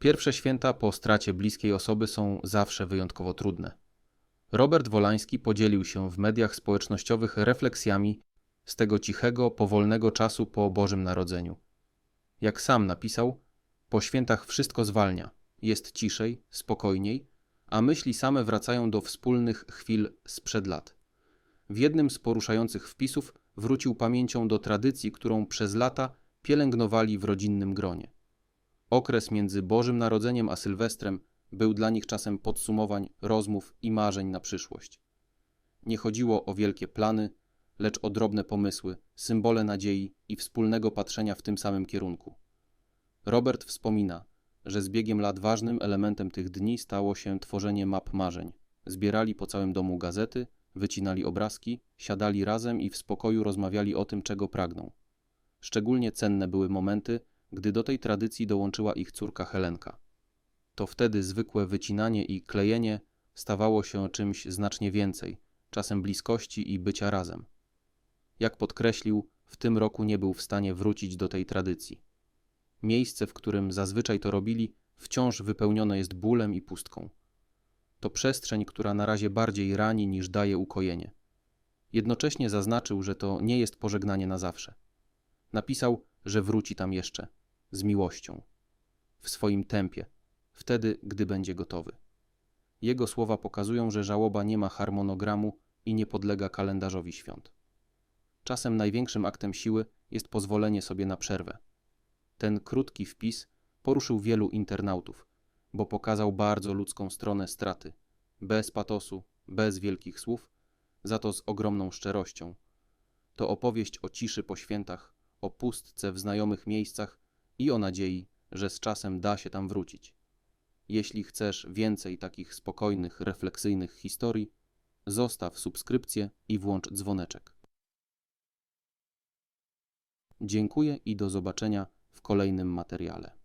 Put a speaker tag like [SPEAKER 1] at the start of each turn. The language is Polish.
[SPEAKER 1] Pierwsze święta po stracie bliskiej osoby są zawsze wyjątkowo trudne. Robert Wolański podzielił się w mediach społecznościowych refleksjami z tego cichego, powolnego czasu po Bożym Narodzeniu. Jak sam napisał, po świętach wszystko zwalnia, jest ciszej, spokojniej, a myśli same wracają do wspólnych chwil sprzed lat. W jednym z poruszających wpisów wrócił pamięcią do tradycji, którą przez lata pielęgnowali w rodzinnym gronie. Okres między Bożym Narodzeniem a Sylwestrem był dla nich czasem podsumowań, rozmów i marzeń na przyszłość. Nie chodziło o wielkie plany, lecz o drobne pomysły, symbole nadziei i wspólnego patrzenia w tym samym kierunku. Robert wspomina, że z biegiem lat ważnym elementem tych dni stało się tworzenie map marzeń. Zbierali po całym domu gazety, wycinali obrazki, siadali razem i w spokoju rozmawiali o tym, czego pragną. Szczególnie cenne były momenty, gdy do tej tradycji dołączyła ich córka Helenka. To wtedy zwykłe wycinanie i klejenie stawało się czymś znacznie więcej, czasem bliskości i bycia razem. Jak podkreślił, w tym roku nie był w stanie wrócić do tej tradycji. Miejsce, w którym zazwyczaj to robili, wciąż wypełnione jest bólem i pustką. To przestrzeń, która na razie bardziej rani niż daje ukojenie. Jednocześnie zaznaczył, że to nie jest pożegnanie na zawsze. Napisał, że wróci tam jeszcze, z miłością, w swoim tempie, wtedy, gdy będzie gotowy. Jego słowa pokazują, że żałoba nie ma harmonogramu i nie podlega kalendarzowi świąt. Czasem największym aktem siły jest pozwolenie sobie na przerwę. Ten krótki wpis poruszył wielu internautów, bo pokazał bardzo ludzką stronę straty, bez patosu, bez wielkich słów, za to z ogromną szczerością. To opowieść o ciszy po świętach, o pustce w znajomych miejscach i o nadziei, że z czasem da się tam wrócić. Jeśli chcesz więcej takich spokojnych, refleksyjnych historii, zostaw subskrypcję i włącz dzwoneczek. Dziękuję i do zobaczenia w kolejnym materiale.